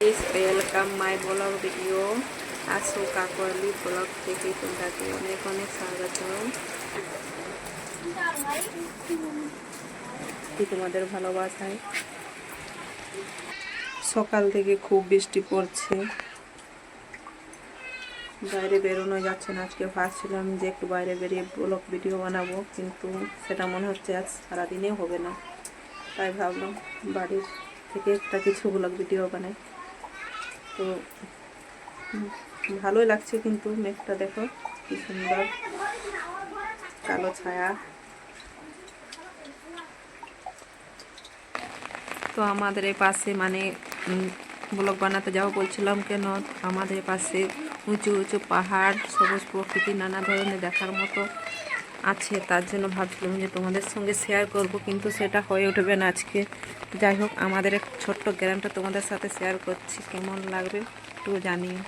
Welcome my blog video আসো কাকলি blog থেকে তোমাকে অনেক অনেক স্বাগত। তোমাদের ভালোবাসায়? সকাল থেকে খুব বৃষ্টি পড়ছে। বাইরে বেরোনো যাচ্ছে না, আজকে ভাবছিলাম যে একটু বাইরে বেরিয়ে ব্লগ ভিডিও বানাবো, কিন্তু সেটা মনে হচ্ছে আজ সারাদিনে হবে না। তাই ভাবলাম বাড়ির থেকে একটা কিছু ব্লগ ভিডিও বানাই। তো ভালোই লাগছে কিন্তু মেঘটা দেখো, কি সুন্দর। কালো ছায়া। তো আমাদের পাশে মানে ব্লগ বানাতে যাব বলছিলাম কেন? আমাদের পাশে উঁচু উঁচু পাহাড়, সবুজ প্রকৃতি, নানা ধরনের দেখার মতো। আছে, তার জন্য ভাবছিলাম যে তোমাদের সঙ্গে শেয়ার করব, কিন্তু সেটা হয়ে উঠবে না আজকে। যাই হোক, আমাদের এক ছোট্ট গ্রামটা তোমাদের সাথে শেয়ার করছি, কেমন লাগবে একটু জানিও।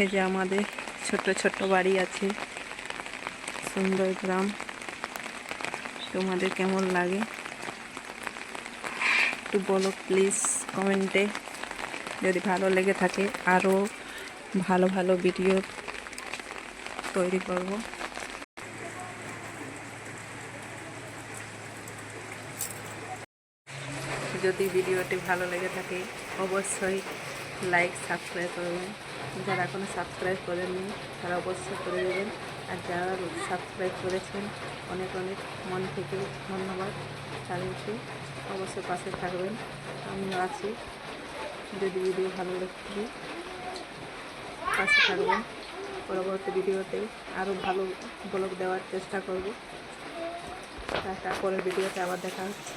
এই যে আমাদের ছোট ছোট বাড়ি আছে, সুন্দর গ্রাম। তোমাদের কেমন লাগে? একটু বলো প্লিজ কমেন্টে যদি ভালো লেগে থাকে আরও ভালো ভালো ভিডিও তৈরি করব। যদি ভিডিওটি ভালো লেগে থাকে, অবশ্যই লাইক সাবস্ক্রাইব করবেন। যারা এখনও সাবস্ক্রাইব করেননি, তারা অবশ্যই করে দেবেন। আর যারা সাবস্ক্রাইব করেছেন। অনেক অনেক মন থেকে ধন্যবাদ। তাদেরকে অবশ্যই পাশে থাকবেন। আমিও আছি। যদি ভিডিও ভালো লাগে পাশে থাকবেন। পরবর্তী ভিডিওতে আরও ভালো ব্লগ দেওয়ার চেষ্টা করব। তারপরের ভিডিওতে আবার দেখা হচ্ছে।